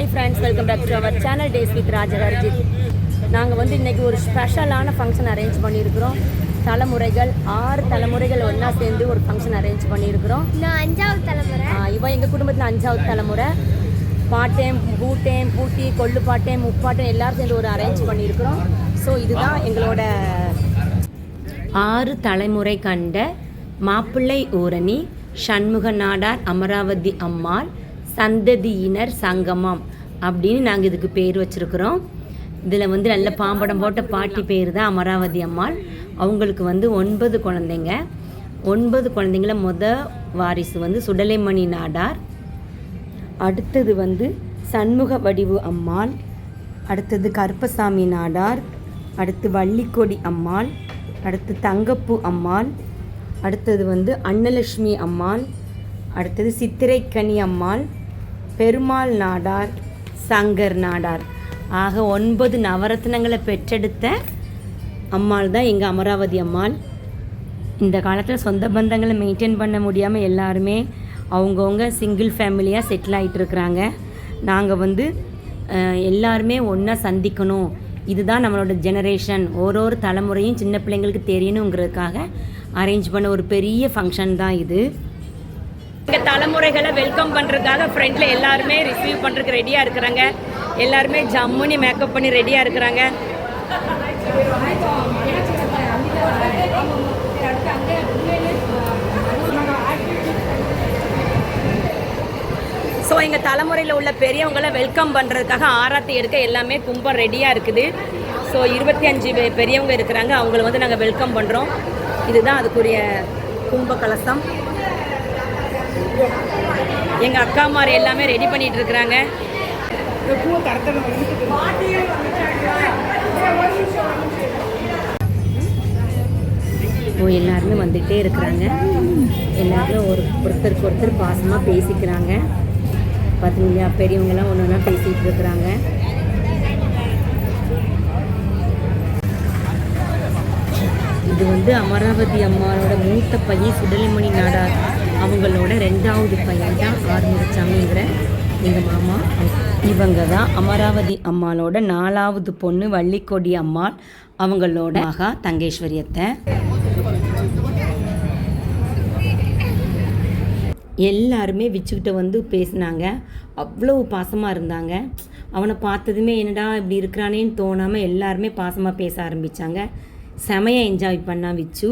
Hi friends welcome back to our channel days with Rajagarjith நாங்கள் வந்து இன்றைக்கி ஒரு ஸ்பெஷலான ஃபங்க்ஷன் அரேஞ்ச் பண்ணியிருக்கிறோம். தலைமுறைகள் ஆறு தலைமுறைகள் ஒன்றா சேர்ந்து ஒரு ஃபங்க்ஷன் அரேஞ்ச் பண்ணியிருக்கிறோம். நான் அஞ்சாவது தலைமுறை. இவன் எங்கள் குடும்பத்தில் அஞ்சாவது தலைமுறை. பாட்டேன் பூட்டேன் பூட்டி கொள்ளு பாட்டேன் முப்பாட்டேன் எல்லாரும் சேர்ந்து ஒரு அரேஞ்ச் பண்ணியிருக்கிறோம். ஸோ இதுதான் எங்களோட ஆறு தலைமுறை கண்ட மாப்பிள்ளை ஊரணி சண்முக நாடார் அமராவதி அம்மாள் சந்ததியினர் சங்கமம் அப்படின்னு நாங்கள் இதுக்கு பேர் வச்சுருக்குறோம். இதில் வந்து நல்ல பாம்படம் போட்ட பாட்டி பேர் தான் அமராவதி அம்மாள். அவங்களுக்கு வந்து ஒன்பது குழந்தைங்க. ஒன்பது குழந்தைங்கள மொத வாரிசு வந்து சுடலைமணி நாடார். அடுத்தது வந்து சண்முக வடிவு அம்மாள். அடுத்தது கருப்பசாமி நாடார். அடுத்து வள்ளிக்கொடி அம்மாள். அடுத்து தங்கப்பு அம்மாள். அடுத்தது வந்து அன்னலட்சுமி அம்மாள். அடுத்தது சித்திரைக்கனி அம்மாள். பெருமாள் நாடார் சங்கர் நாடார். ஆக ஒன்பது நவரத்னங்களை பெற்றெடுத்த அம்மாள் தான் எங்கள் அமராவதி அம்மாள். இந்த காலத்தில் சொந்த பந்தங்களை மெயின்டைன் பண்ண முடியாமல் எல்லாருமே அவங்கவுங்க சிங்கிள் ஃபேமிலியாக செட்டில் ஆகிட்டு இருக்கிறாங்க. நாங்கள் வந்து எல்லாருமே ஒன்றா சந்திக்கணும். இதுதான் நம்மளோட ஜெனரேஷன் ஒரு ஒரு தலைமுறையும் சின்ன பிள்ளைங்களுக்கு தெரியணுங்கிறதுக்காக அரேஞ்ச் பண்ண ஒரு பெரிய ஃபங்க்ஷன் தான் இது. எங்கள் தலைமுறைகளை வெல்கம் பண்ணுறதுக்காக ஃப்ரெண்டில் எல்லாருமே ரிசீவ் பண்ணுறதுக்கு ரெடியாக இருக்கிறாங்க. எல்லாருமே ஜம்முனி மேக்கப் பண்ணி ரெடியாக இருக்கிறாங்க. ஸோ எங்கள் தலைமுறையில் உள்ள பெரியவங்களை வெல்கம் பண்ணுறதுக்காக ஆராத்தி எடுக்க எல்லாமே கும்பம் ரெடியாக இருக்குது. ஸோ இருபத்தி அஞ்சு பெரியவங்க இருக்கிறாங்க. அவங்கள வந்து நாங்கள் வெல்கம் பண்ணுறோம் இதுதான் அதுக்குரிய கும்ப கலசம் எங்கள் அக்காமார் எல்லாமே ரெடி பண்ணிட்டு இருக்கிறாங்க. ஓ எல்லாருமே வந்துகிட்டே இருக்கிறாங்க. எல்லாருமே ஒரு ஒருத்தருக்கு ஒருத்தர் பாசமாக பேசிக்கிறாங்க. பார்த்தீங்களா பெரியவங்களாம் ஒன்று ஒன்றா பேசிகிட்டு இருக்கிறாங்க. இது வந்து அமராவதி அம்மாவோட மூத்த பையன் சுடலிமணி நாடார். அவங்களோட ரெண்டாவது பையன் தான் ஆறுமுகசாமிங்கிற எங்கள் மாமா. இவங்க தான் அமராவதி அம்மாளோட நாலாவது பொண்ணு வள்ளிக்கொடி அம்மாள். அவங்களோட மகா தங்கேஸ்வரியத்தை. எல்லாருமே விச்சுக்கிட்ட வந்து பேசினாங்க. அவ்வளோ பாசமாக இருந்தாங்க. அவனை பார்த்ததுமே என்னடா இப்படி இருக்கிறானேன்னு தோணாமல் எல்லாருமே பாசமாக பேச ஆரம்பித்தாங்க செமையாக என்ஜாய் பண்ணா விச்சு.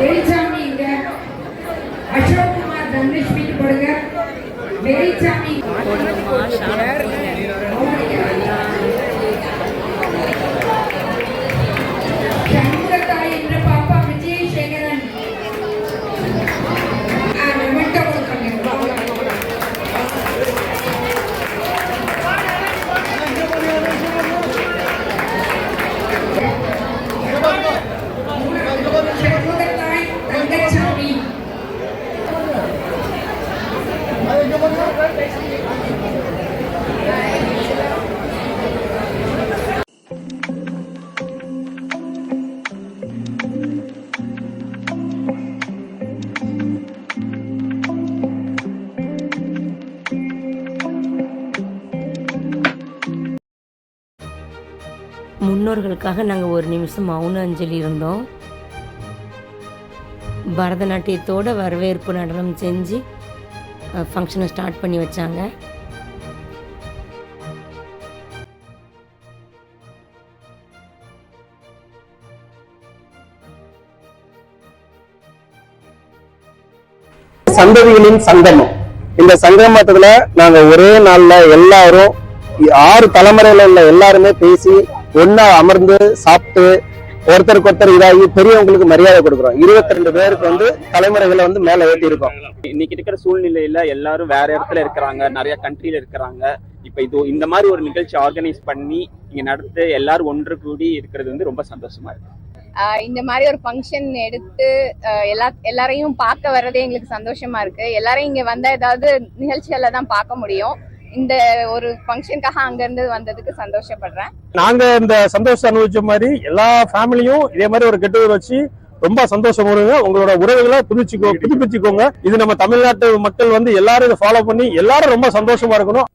வேலுச்சாமி இங்க. அசோக் குமார் வீட்டு கொடுங்க வேலுச்சாமி முன்னோர்களுக்காக நாங்கள் ஒரு நிமிஷம் மௌன அஞ்சலி இருந்தோம். பரதநாட்டியத்தோட வரவேற்பு நடனம் செஞ்சு ஃபங்க்ஷனை ஸ்டார்ட் பண்ணி வச்சாங்க. சந்ததிகளின் சங்கமம். இந்த சங்கமத்துல நாங்க ஒரே நாள்ல எல்லாரும் ஆறு தலைமுறையில உள்ள எல்லாருமே பேசி ஒண்ணா அமர்ந்து சாப்பிட்டு ஒருத்தருக்கு ஒருத்தர் இதாகி பெரியவங்களுக்கு மரியாதை கொடுக்குறோம். இருபத்தி ரெண்டு பேருக்கு வந்து தலைமுறைகளை வந்து மேல ஏற்றி இருக்கோம் இன்னைக்கு இருக்கிற சூழ்நிலையில எல்லாரும் வேற இடத்துல இருக்கிறாங்க நிறைய கண்ட்ரில இருக்கிறாங்க. இப்ப இது இந்த மாதிரி ஒரு நிகழ்ச்சி ஆர்கனைஸ் பண்ணி இங்க நடத்து எல்லாரும் ஒன்று கூடி இருக்கிறது வந்து ரொம்ப சந்தோஷமா இருக்கு. இந்த மாதிரி ஒரு ஃபங்க்ஷன் எடுத்து எல்லா எல்லாரையும் பார்க்க வர்றதே எங்களுக்கு சந்தோஷமா இருக்கு. எல்லாரையும் இங்க வந்தா ஏதாவது நிகழ்ச்சிகள்ல தான் பார்க்க முடியும். இந்த ஒரு ஃபங்க்ஷனுக்காக அங்க இருந்து வந்ததுக்கு சந்தோஷப்படுறேன். நாங்க இந்த சந்தோஷம் அனுபவிச்ச மாதிரி எல்லா ஃபேமிலியும் இதே மாதிரி ஒரு கெட்டுவர் வச்சு ரொம்ப சந்தோஷம் வருங்க உங்களோட உறவுகளை புதுப்பிச்சுக்கோ புதுப்பிச்சுக்கோங்க. இது நம்ம தமிழ்நாட்டு மக்கள் வந்து எல்லாரும் இதை ஃபாலோ பண்ணி எல்லாரும் ரொம்ப சந்தோஷமா இருக்கணும்.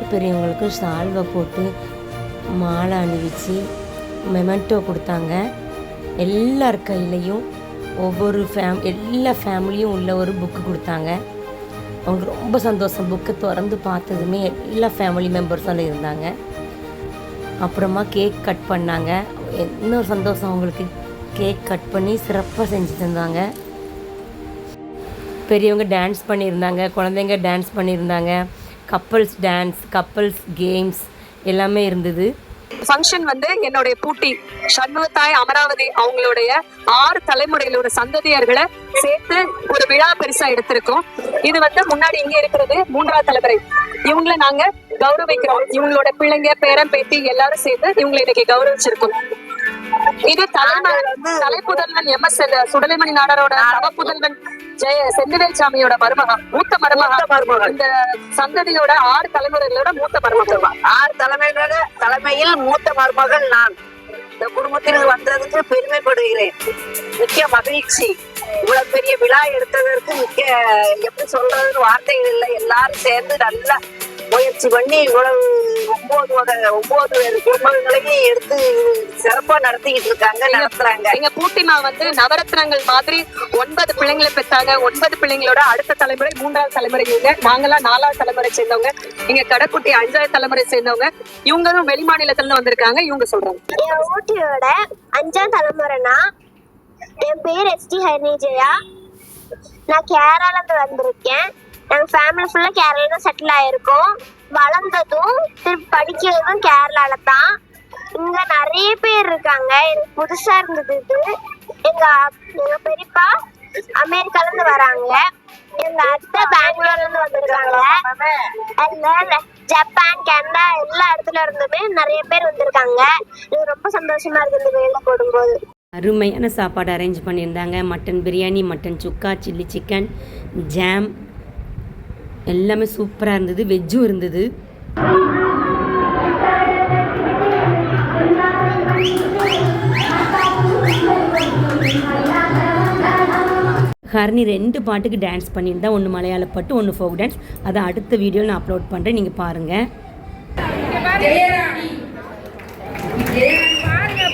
ஒரு பெரியவங்களுக்கு சால்வை போட்டு மாலை அணிவிச்சு மெமெண்டோ கொடுத்தாங்க. எல்லார் கையிலையும் ஒவ்வொரு ஃபேம் எல்லா ஃபேமிலியும் உள்ள ஒரு புக்கு கொடுத்தாங்க. அவங்களுக்கு ரொம்ப சந்தோஷம். புக்கை திறந்து பார்த்ததுமே எல்லா ஃபேமிலி மெம்பர்ஸும் இருந்தாங்க. அப்புறமா கேக் கட் பண்ணாங்க. இன்னொரு சந்தோஷம் அவங்களுக்கு. கேக் கட் பண்ணி சிறப்பாக செஞ்சு தந்தாங்க. பெரியவங்க டான்ஸ் பண்ணியிருந்தாங்க. குழந்தைங்க டான்ஸ் பண்ணியிருந்தாங்க. கப்பல்ஸ் டான்ஸ் கப்பல்ஸ் கேம்ஸ் எல்லாமே இருந்தது. ஃபங்க்ஷன் வந்து என்னுடைய பூட்டி சண்முகத்தாய் அமராவதி அவங்களுடைய ஆறு தலைமுறைகளோட சந்ததியர்களை சேர்த்து ஒரு விழா பெருசா எடுத்திருக்கோம். இது வந்து முன்னாடி இங்க இருக்கிறது மூன்றாவது தலைமுறை. இவங்கள நாங்க கௌரவிக்கிறோம். இவங்களோட பிள்ளைங்க பேரன் பேத்தி எல்லாரும் சேர்ந்து இவங்களை இன்னைக்கு கௌரவிச்சிருக்கோம். இது தலைமை தலைப்புதல்வன் எம் எஸ் சுடலைமணி நாடரோட சவப்புதல்வன் ஜெய செந்திவேல் சாமியோட மருமகன் மூத்த மருமகன். இந்த சந்ததியோட ஆறு தலைமுறைகளோட மூத்த மருமகன். ஆறு தலைமையோட தலைமையில் மூத்த மருமகள் நான். இந்த குடும்பத்தில் வந்ததுக்கு பெருமைப்படுகிறேன். மிக்க மகிழ்ச்சி. இவ்வளவு பெரிய விழா எடுத்ததற்கு மிக்க எப்படி சொல்றதுன்னு வார்த்தைகள் இல்லை. எல்லாரும் சேர்ந்து நல்லா முயற்சி பண்ணி இவ்வளவு ஒன்பது வகை ஒன்பது குடும்பங்களையும் எடுத்து சிறப்பா நடத்திக்கிட்டு இருக்காங்க நடத்துறாங்க. எங்க பூட்டிமா வந்து நவரத்னங்கள் மாதிரி ஒன்பது பிள்ளைங்களை பெற்றாங்க. ஒன்பது பிள்ளைங்களோட அடுத்த தலைமுறை மூன்றாவது தலைமுறை இவங்க. நாங்கெல்லாம் நாலாவது தலைமுறை சேர்ந்தவங்க. இங்க கடைக்குட்டி அஞ்சாவது தலைமுறை சேர்ந்தவங்க. இவங்களும் வெளி மாநிலத்துல இருந்து வந்திருக்காங்க. இவங்க சொல்றாங்க. என் ஊட்டியோட அஞ்சாம் தலைமுறைனா என் பேர் எஸ்டி ஹரிஜயா நான் கேரளால இருந்து வந்திருக்கேன். எங்க ஃபேமிலி ஃபுல்லா கேரளா தான் செட்டில் ஆயிருக்கோம். வளர்ந்ததும் திருப்பி படிக்கிறதும் கேரளால தான். இங்க நிறைய பேர் இருக்காங்க. எனக்கு புதுசா இருந்தது இது. எங்க எங்க பெரியப்பா அமெரிக்கால இருந்து வராங்க. எங்க அத்தை பெங்களூர்ல இருந்து வந்திருக்காங்க. ஜப்பான் கனடா எல்லா இடத்துல இருந்துமே நிறைய பேர் வந்திருக்காங்க. இது ரொம்ப சந்தோஷமா இருக்கு இந்த வேலை போடும்போது. அருமையான சாப்பாடு அரேஞ்ச் பண்ணியிருந்தாங்க. Mutton biryani mutton chukka chilli chicken jam எல்லாமே சூப்பராக இருந்தது வெஜ்ஜும் இருந்தது. ஹரணி ரெண்டு பாட்டுக்கு டான்ஸ் பண்ணியிருந்தா ஒன்று மலையாள பாட்டு ஒன்று ஃபோக் டான்ஸ் அதை அடுத்த வீடியோவில் நான் அப்லோட் பண்ணுறேன் நீங்கள் பாருங்கள்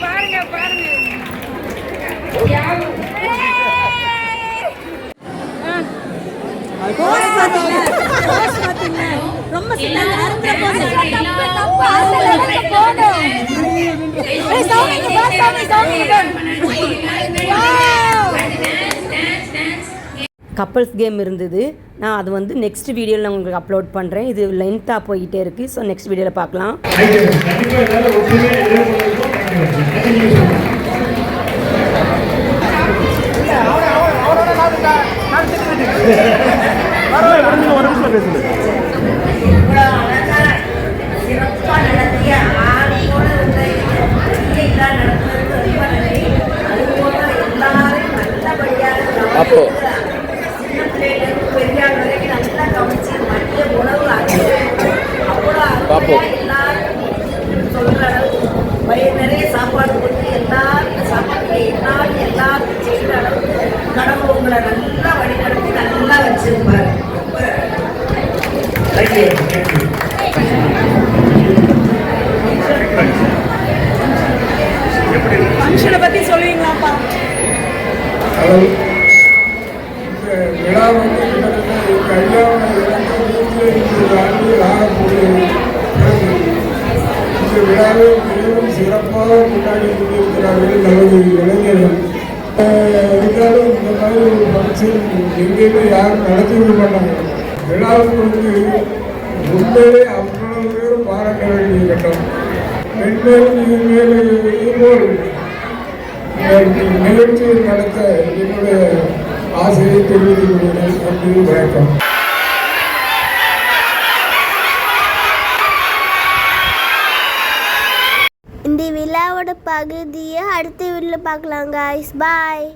பாருங்க பாருங்க யாரும் கப்பல்ஸ் கேம் இருந்தது. நான் அது வந்து நெக்ஸ்ட் வீடியோவில் உங்களுக்கு அப்லோட் பண்ணுறேன் இது லென்த்தாக போயிட்டே இருக்குது ஸோ நெக்ஸ்ட் வீடியோவில் பார்க்கலாம். அப்போ Apo. கிட்டத்தட்ட எங்கள் ஐயாவோட ஆண்டு ஆகக்கூடிய இந்த விழாவை மிகவும் சிறப்பாக கொண்டாடி கொண்டிருக்கிறார்கள் நமது இளைஞர்கள் இருந்தாலும் இந்த மாதிரி ஒரு ஃபங்க்ஷன் எங்கேயுமே யாரும் நடத்தி விட மாட்டாங்க விழாவுக்கு வந்து உண்மையிலே அவ்வளவு பேரும் பாராட்ட வேண்டிய கட்டம் மென்மேலும் நிகழ்ச்சியை நடத்த என்னுடைய ஆசிரியர் தெரிவித்துக் நன்றி வணக்கம். இந்த விழாவோட பகுதியை அடுத்த வீட்டில் பார்க்கலாம் காய்ஸ் பாய்